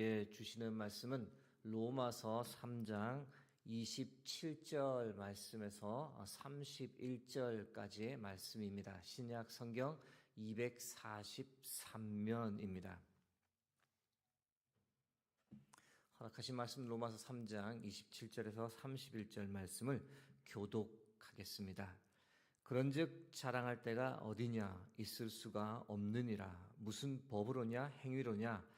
예, 주시는 말씀은 로마서 3장 27절 말씀에서 31절까지의 말씀입니다. 신약 성경 243면입니다. 허락하신 말씀 로마서 3장 27절에서 31절 말씀을 교독하겠습니다. 그런즉 자랑할 때가 어디냐 있을 수가 없느니라 무슨 법으로냐 행위로냐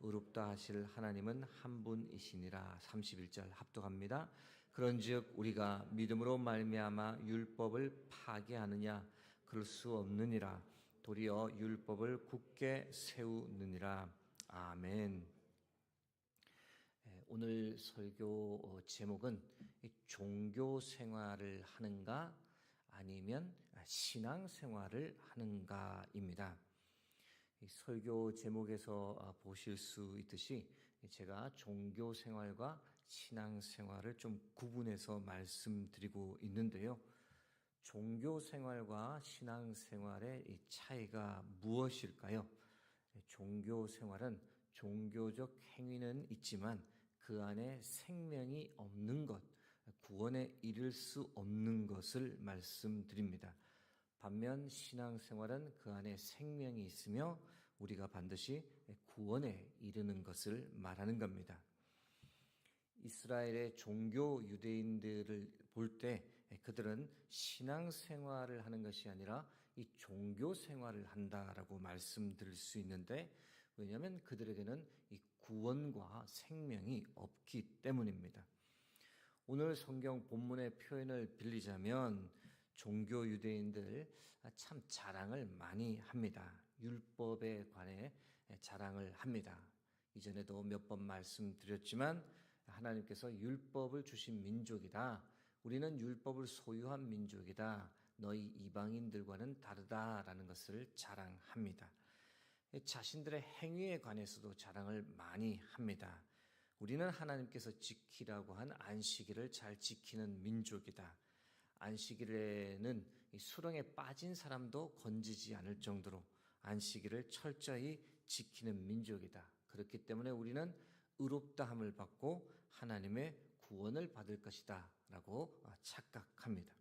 의롭다 하실 하나님은 한 분이시니라 31절 합독합니다. 그런즉 우리가 믿음으로 말미암아 율법을 파괴하느냐 그럴 수 없느니라 도리어 율법을 굳게 세우느니라 아멘. 예, 오늘 설교 어, 제목은 종교 생활을 하는가 아니면 신앙 생활을 하는가입니다. 설교 제목에서 아, 보실 수 있듯이 제가 종교 생활과 신앙 생활을 좀 구분해서 말씀드리고 있는데요. 종교 생활과 신앙 생활의 차이가 무엇일까요? 종교 생활은 종교적 행위는 있지만 그 안에 생명이 없는 것, 구원에 이를 수 없는 것을 말씀드립니다. 반면 신앙생활은 그 안에 생명이 있으며 우리가 반드시 구원에 이르는 것을 말하는 겁니다. 이스라엘의 종교 유대인들을 볼 때 그들은 신앙 생활을 하는 것이 아니라 이 종교 생활을 한다라고 말씀드릴 수 있는데 왜냐하면 그들에게는 이 구원과 생명이 없기 때문입니다. 오늘 성경 본문의 표현을 빌리자면 종교 유대인들 참 자랑을 많이 합니다. 율법에 관해 자랑을 합니다. 이전에도 몇 번 말씀드렸지만 하나님께서 율법을 주신 민족이다. 우리는 율법을 소유한 민족이다. 너희 이방인들과는 다르다라는 것을 자랑합니다. 자신들의 행위에 관해서도 자랑을 많이 합니다. 우리는 하나님께서 지키라고 한 안식일을 잘 지키는 민족이다. 안식일에는 수렁에 빠진 사람도 건지지 않을 정도로 안식일을 철저히 지키는 민족이다. 그렇기 때문에 우리는 의롭다함을 받고 하나님의 구원을 받을 것이다 라고 착각합니다.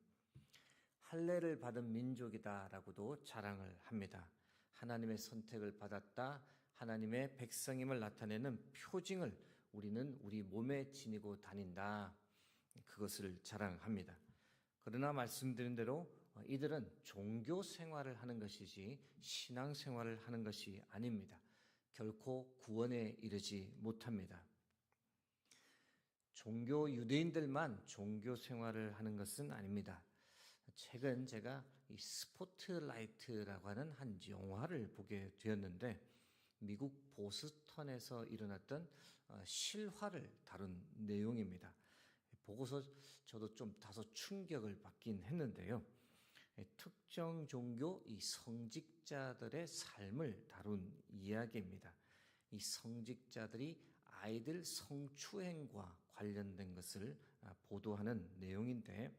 할례를 받은 민족이다라고도 자랑을 합니다. 하나님의 선택을 받았다. 하나님의 백성임을 나타내는 표징을 우리는 우리 몸에 지니고 다닌다. 그것을 자랑합니다. 그러나 말씀드린 대로 이들은 종교 생활을 하는 것이지 신앙 생활을 하는 것이 아닙니다. 결코 구원에 이르지 못합니다. 종교 유대인들만 종교 생활을 하는 것은 아닙니다. 최근 제가 이 스포트라이트라고 하는 한 영화를 보게 되었는데 미국 보스턴에서 일어났던 어, 실화를 다룬 내용입니다. 보고서 저도 좀 다소 충격을 받긴 했는데요. 특정 종교 이 성직자들의 삶을 다룬 이야기입니다. 이 성직자들이 아이들 성추행과 관련된 것을 아, 보도하는 내용인데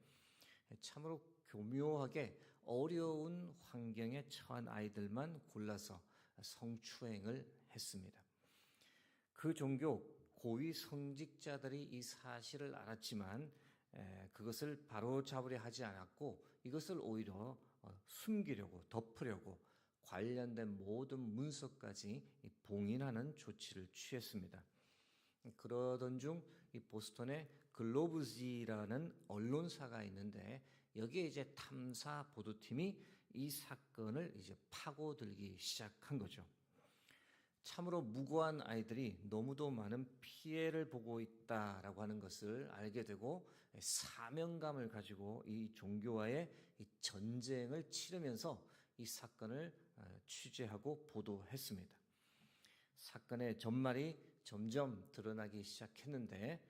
참으로 교묘하게 어려운 환경에 처한 아이들만 골라서 성추행을 했습니다. 그 종교 고위 성직자들이 이 사실을 알았지만 그것을 바로 잡으려 하지 않았고 이것을 오히려 어, 숨기려고 덮으려고 관련된 모든 문서까지 봉인하는 조치를 취했습니다. 그러던 중 이 보스턴에 글로브지라는 언론사가 있는데 여기에 이제 탐사 보도팀이 이 사건을 이제 파고들기 시작한 거죠. 참으로 무고한 아이들이 너무도 많은 피해를 보고 있다라고 하는 것을 알게 되고 사명감을 가지고 이 종교와의 이 전쟁을 치르면서 이 사건을 어, 취재하고 보도했습니다. 사건의 전말이 점점 드러나기 시작했는데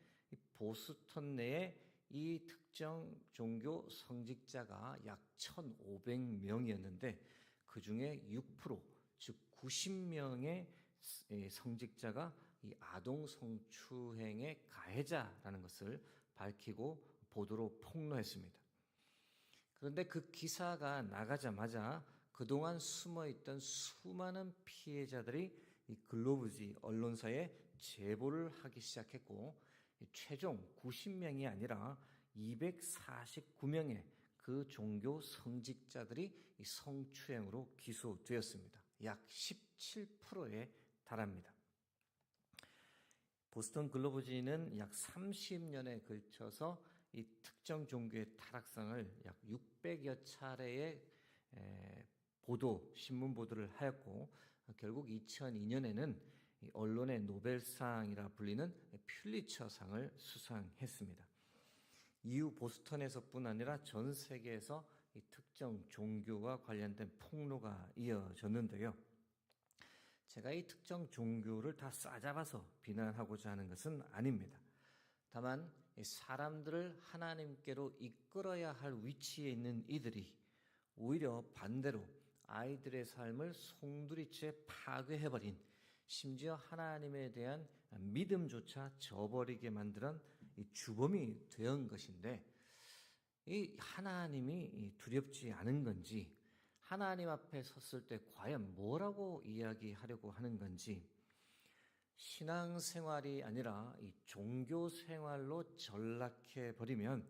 보스턴 내에 이특 특정 종교 성직자가 약 1,500명이었는데 그 중에 6%, 즉 90명의 성직자가 이 아동 성추행의 가해자라는 것을 밝히고 보도로 폭로했습니다. 그런데 그 기사가 나가자마자 그동안 숨어 있던 수많은 피해자들이 이 글로브지 언론사에 제보를 하기 시작했고 최종 90명이 아니라 249명의 그 종교 성직자들이 이 성추행으로 기소되었습니다. 약 17%에 달합니다. 보스턴 글로브지는 약 30년에 걸쳐서 이 특정 종교의 타락상을 약 600여 차례의 보도, 신문 보도를 하였고 결국 2002년에는 언론의 노벨상이라 불리는 퓰리처상을 수상했습니다. 이후 보스턴에서뿐 아니라 전 세계에서 이 특정 종교와 관련된 폭로가 이어졌는데요. 제가 이 특정 종교를 다 싸잡아서 비난하고자 하는 것은 아닙니다. 다만 사람들을 하나님께로 이끌어야 할 위치에 있는 이들이 오히려 반대로 아이들의 삶을 송두리째 파괴해버린 심지어 하나님에 대한 믿음조차 저버리게 만드는 주범이 되은 것인데 이 하나님이 두렵지 않은 건지 하나님 앞에 섰을 때 과연 뭐라고 이야기하려고 하는 건지 신앙생활이 아니라 이 종교 생활로 전락해 버리면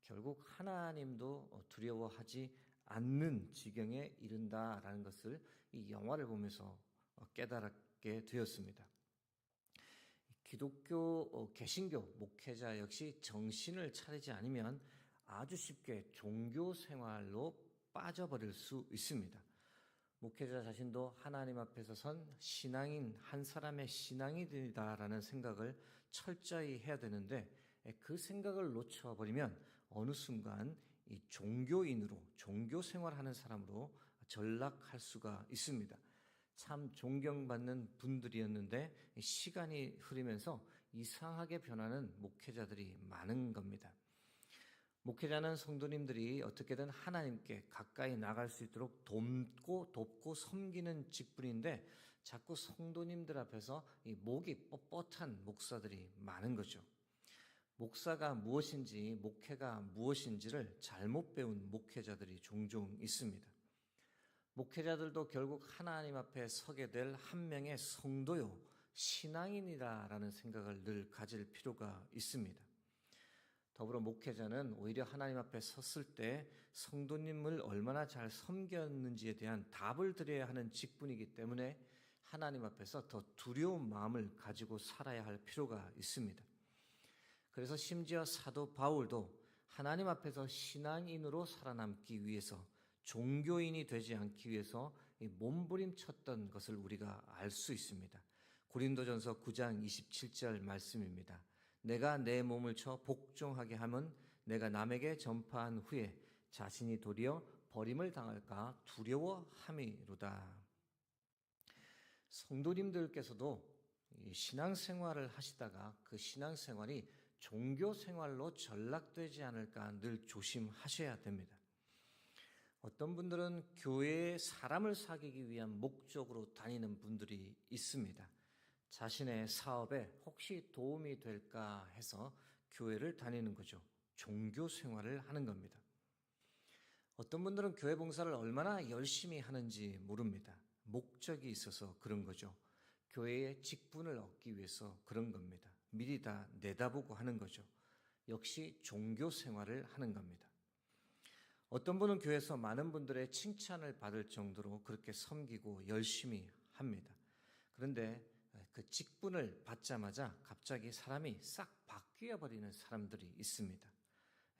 결국 하나님도 두려워하지 않는 지경에 이른다라는 것을 이 영화를 보면서 깨달았게 되었습니다. 기독교 어, 개신교 목회자 역시 정신을 차리지 않으면 아주 쉽게 종교 생활로 빠져버릴 수 있습니다. 목회자 자신도 하나님 앞에서 선 신앙인 한 사람의 신앙이다라는 생각을 철저히 해야 되는데 그 생각을 놓쳐버리면 어느 순간 이 종교인으로 종교 생활하는 사람으로 전락할 수가 있습니다. 참 존경받는 분들이었는데 시간이 흐르면서 이상하게 변하는 목회자들이 많은 겁니다. 목회자는 성도님들이 어떻게든 하나님께 가까이 나갈 수 있도록 돕고 돕고 섬기는 직분인데 자꾸 성도님들 앞에서 이 목이 뻣뻣한 목사들이 많은 거죠. 목사가 무엇인지 목회가 무엇인지를 잘못 배운 목회자들이 종종 있습니다. 목회자들도 결국 하나님 앞에 서게 될 한 명의 성도요, 신앙인이라라는 생각을 늘 가질 필요가 있습니다. 더불어 목회자는 오히려 하나님 앞에 섰을 때 성도님을 얼마나 잘 섬겼는지에 대한 답을 드려야 하는 직분이기 때문에 하나님 앞에서 더 두려운 마음을 가지고 살아야 할 필요가 있습니다. 그래서 심지어 사도 바울도 하나님 앞에서 신앙인으로 살아남기 위해서 종교인이 되지 않기 위해서 몸부림쳤던 것을 우리가 알 수 있습니다. 고린도전서 9장 27절 말씀입니다. 내가 내 몸을 쳐 복종하게 하면 내가 남에게 전파한 후에 자신이 도리어 버림을 당할까 두려워함이로다. 성도님들께서도 신앙생활을 하시다가 그 신앙생활이 종교 생활로 전락되지 않을까 늘 조심하셔야 됩니다. 어떤 분들은 교회에 사람을 사귀기 위한 목적으로 다니는 분들이 있습니다. 자신의 사업에 혹시 도움이 될까 해서 교회를 다니는 거죠. 종교 생활을 하는 겁니다. 어떤 분들은 교회 봉사를 얼마나 열심히 하는지 모릅니다. 목적이 있어서 그런 거죠. 교회의 직분을 얻기 위해서 그런 겁니다. 미리 다 내다보고 하는 거죠. 역시 종교 생활을 하는 겁니다. 어떤 분은 교회에서 많은 분들의 칭찬을 받을 정도로 그렇게 섬기고 열심히 합니다. 그런데 그 직분을 받자마자 갑자기 사람이 싹 바뀌어 버리는 사람들이 있습니다.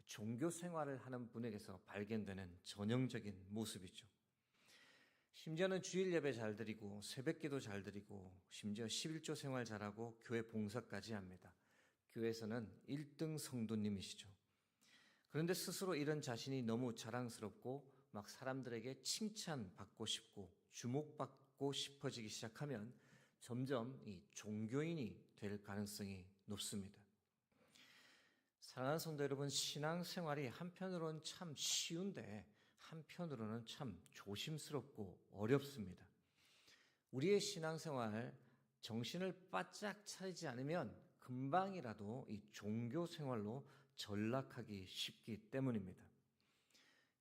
종교 생활을 하는 분에게서 발견되는 전형적인 모습이죠. 심지어는 주일 예배 잘 드리고 새벽 기도 잘 드리고 심지어 11조 생활 잘하고 교회 봉사까지 합니다. 교회에서는 1등 성도님이시죠. 그런데 스스로 이런 자신이 너무 자랑스럽고 막 사람들에게 칭찬받고 싶고 주목받고 싶어지기 시작하면 점점 이 종교인이 될 가능성이 높습니다. 사랑하는 성도 여러분, 신앙생활이 한편으로는 참 쉬운데 한편으로는 참 조심스럽고 어렵습니다. 우리의 신앙생활 정신을 바짝 차리지 않으면 금방이라도 이 종교 생활로 전락하기 쉽기 때문입니다.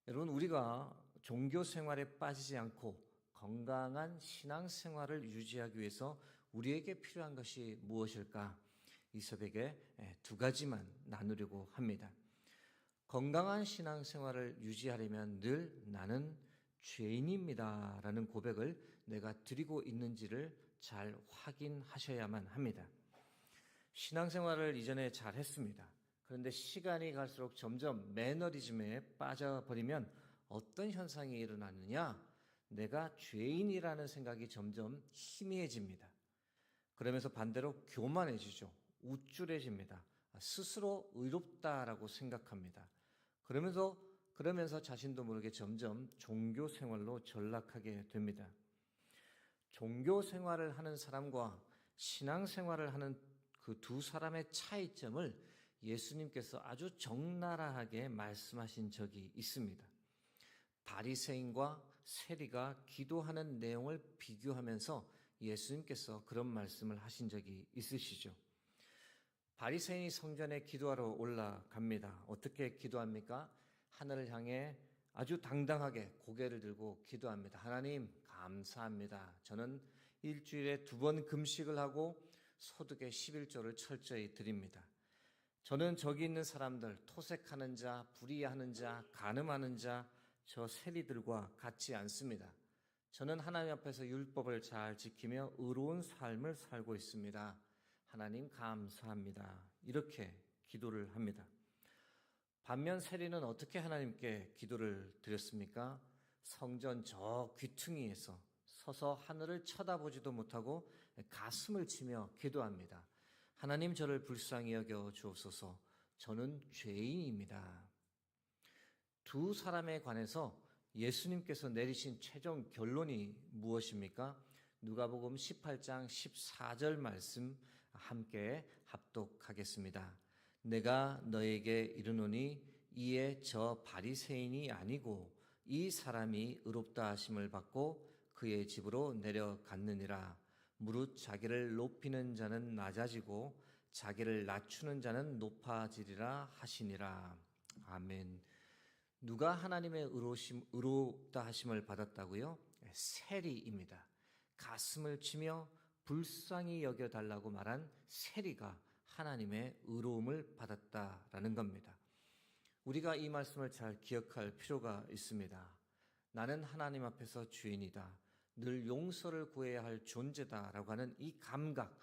여러분, 우리가 종교 생활에 빠지지 않고 건강한 신앙 생활을 유지하기 위해서 우리에게 필요한 것이 무엇일까? 이 새벽에 두 가지만 나누려고 합니다. 건강한 신앙 생활을 유지하려면 늘 나는 죄인입니다. 라는 고백을 내가 드리고 있는지를 잘 확인하셔야만 합니다. 신앙생활을 이전에 잘 했습니다. 그런데 시간이 갈수록 점점 매너리즘에 빠져버리면 어떤 현상이 일어나느냐? 내가 죄인이라는 생각이 점점 희미해집니다. 그러면서 반대로 교만해지죠. 우쭐해집니다. 스스로 의롭다라고 생각합니다. 그러면서 그러면서 자신도 모르게 점점 종교 생활로 전락하게 됩니다. 종교 생활을 하는 사람과 신앙 생활을 하는 그 두 사람의 차이점을 예수님께서 아주 적나라하게 말씀하신 적이 있습니다. 바리새인과 세리가 기도하는 내용을 비교하면서 예수님께서 그런 말씀을 하신 적이 있으시죠. 바리새인이 성전에 기도하러 올라갑니다. 어떻게 기도합니까? 하늘을 향해 아주 당당하게 고개를 들고 기도합니다. 하나님, 감사합니다. 저는 일주일에 두 번 금식을 하고 소득의 11조를 철저히 드립니다. 저는 저기 있는 사람들, 토색하는 자, 불의하는 자, 간음하는 자, 저 세리들과 같지 않습니다. 저는 하나님 앞에서 율법을 잘 지키며 의로운 삶을 살고 있습니다. 하나님 감사합니다. 이렇게 기도를 합니다. 반면 세리는 어떻게 하나님께 기도를 드렸습니까? 성전 저 귀퉁이에서 서서 하늘을 쳐다보지도 못하고 가슴을 치며 기도합니다. 하나님 저를 불쌍히 여겨 주옵소서. 저는 죄인입니다. 두 사람에 관해서 예수님께서 내리신 최종 결론이 무엇입니까? 누가복음 18장 14절 말씀 함께 합독하겠습니다. 내가 너에게 이르노니 이에 저 바리새인이 아니고 이 사람이 의롭다 하심을 받고 그의 집으로 내려갔느니라. 무릇 자기를 높이는 자는 낮아지고 자기를 낮추는 자는 높아지리라 하시니라. 아멘. 누가 하나님의 의로심, 의롭다 하심을 받았다고요? 세리입니다. 가슴을 치며 불쌍히 여겨달라고 말한 세리가 하나님의 의로움을 받았다라는 겁니다. 우리가 이 말씀을 잘 기억할 필요가 있습니다. 나는 하나님 앞에서 주인이다. 늘 용서를 구해야 할 존재다라고 하는 이 감각,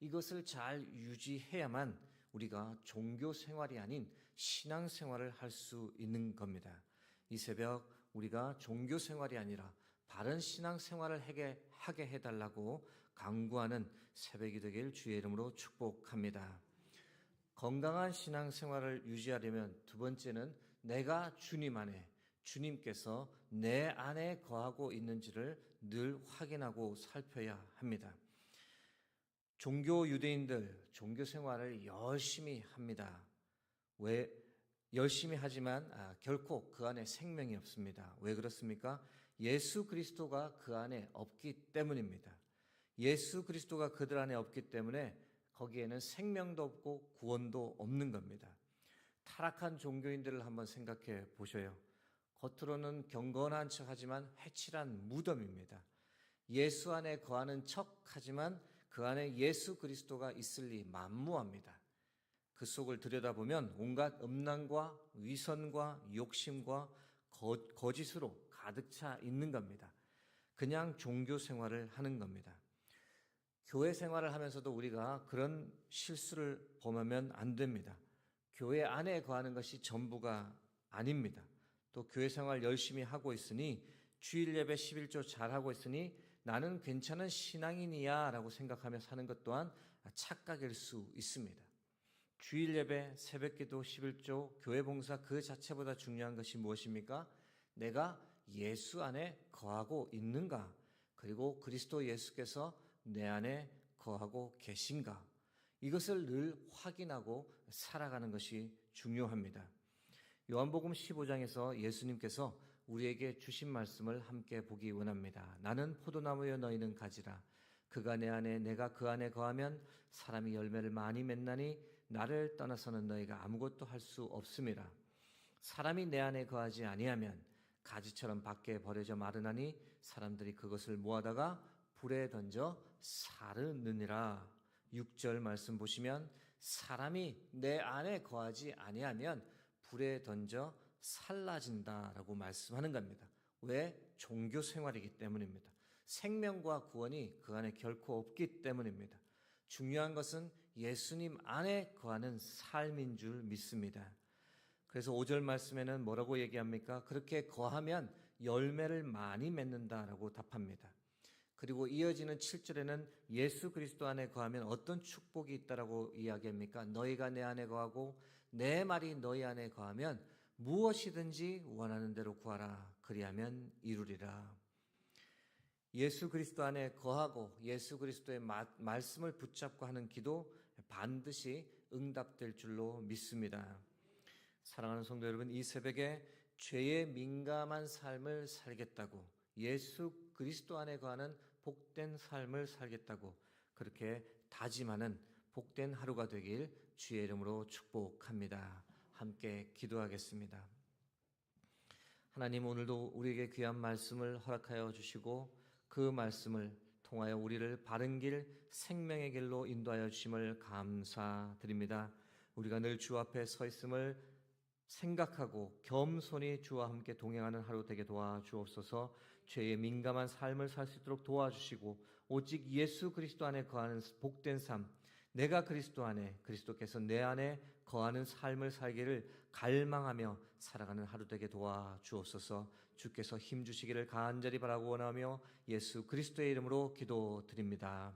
이것을 잘 유지해야만 우리가 종교 생활이 아닌 신앙 생활을 할 수 있는 겁니다. 이 새벽 우리가 종교 생활이 아니라 바른 신앙 생활을 하게 해달라고 강구하는 새벽이 되길 주의 이름으로 축복합니다. 건강한 신앙 생활을 유지하려면 두 번째는 내가 주님 안에 주님께서 내 안에 거하고 있는지를 늘 확인하고 살펴야 합니다. 종교 유대인들 종교 생활을 열심히 합니다. 왜 열심히 하지만 아, 결코 그 안에 생명이 없습니다. 왜 그렇습니까? 예수 그리스도가 그 안에 없기 때문입니다. 예수 그리스도가 그들 안에 없기 때문에 거기에는 생명도 없고 구원도 없는 겁니다. 타락한 종교인들을 한번 생각해 보셔요. 겉으로는 경건한 척 하지만 회칠한 무덤입니다. 예수 안에 거하는 척 하지만 그 안에 예수 그리스도가 있을 리 만무합니다. 그 속을 들여다보면 온갖 음란과 위선과 욕심과 거, 거짓으로 가득 차 있는 겁니다. 그냥 종교 생활을 하는 겁니다. 교회 생활을 하면서도 우리가 그런 실수를 범하면 안 됩니다. 교회 안에 거하는 것이 전부가 아닙니다. 또 교회 생활 열심히 하고 있으니 주일 예배 11조 잘하고 있으니 나는 괜찮은 신앙인이야 라고 생각하며 사는 것 또한 착각일 수 있습니다. 주일 예배, 새벽 기도, 11조, 교회 봉사 그 자체보다 중요한 것이 무엇입니까? 내가 예수 안에 거하고 있는가? 그리고 그리스도 예수께서 내 안에 거하고 계신가? 이것을 늘 확인하고 살아가는 것이 중요합니다. 요한복음 15장에서 예수님께서 우리에게 주신 말씀을 함께 보기 원합니다. 나는 포도나무여 너희는 가지라. 그가 내 안에 내가 그 안에 거하면 사람이 열매를 많이 맺나니 나를 떠나서는 너희가 아무것도 할 수 없음이라. 사람이 내 안에 거하지 아니하면 가지처럼 밖에 버려져 마르나니 사람들이 그것을 모아다가 불에 던져 사르느니라. 6절 말씀 보시면 사람이 내 안에 거하지 아니하면 불에 던져 살라진다라고 말씀하는 겁니다. 왜? 종교 생활이기 때문입니다. 생명과 구원이 그 안에 결코 없기 때문입니다. 중요한 것은 예수님 안에 거하는 삶인 줄 믿습니다. 그래서 5절 말씀에는 뭐라고 얘기합니까? 그렇게 거하면 열매를 많이 맺는다라고 답합니다. 그리고 이어지는 7절에는 예수 그리스도 안에 거하면 어떤 축복이 있다라고 이야기합니까? 너희가 내 안에 거하고 내 말이 너희 안에 거하면 무엇이든지 원하는 대로 구하라. 그리하면 이루리라. 예수 그리스도 안에 거하고 예수 그리스도의 마, 말씀을 붙잡고 하는 기도 반드시 응답될 줄로 믿습니다. 사랑하는 성도 여러분, 이 새벽에 죄에 민감한 삶을 살겠다고 예수 그리스도 안에 거하는 복된 삶을 살겠다고 그렇게 다짐하는 복된 하루가 되길 주의 이름으로 축복합니다. 함께 기도하겠습니다. 하나님 오늘도 우리에게 귀한 말씀을 허락하여 주시고 그 말씀을 통하여 우리를 바른 길 생명의 길로 인도하여 주심을 감사드립니다. 우리가 늘 주 앞에 서 있음을 생각하고 겸손히 주와 함께 동행하는 하루 되게 도와주옵소서. 죄에 민감한 삶을 살 수 있도록 도와주시고 오직 예수 그리스도 안에 거하는 복된 삶, 내가 그리스도 안에 그리스도께서 내 안에 거하는 삶을 살기를 갈망하며 살아가는 하루 되게 도와 주옵소서. 주께서 힘 주시기를 간절히 바라고 원하며 예수 그리스도의 이름으로 기도드립니다.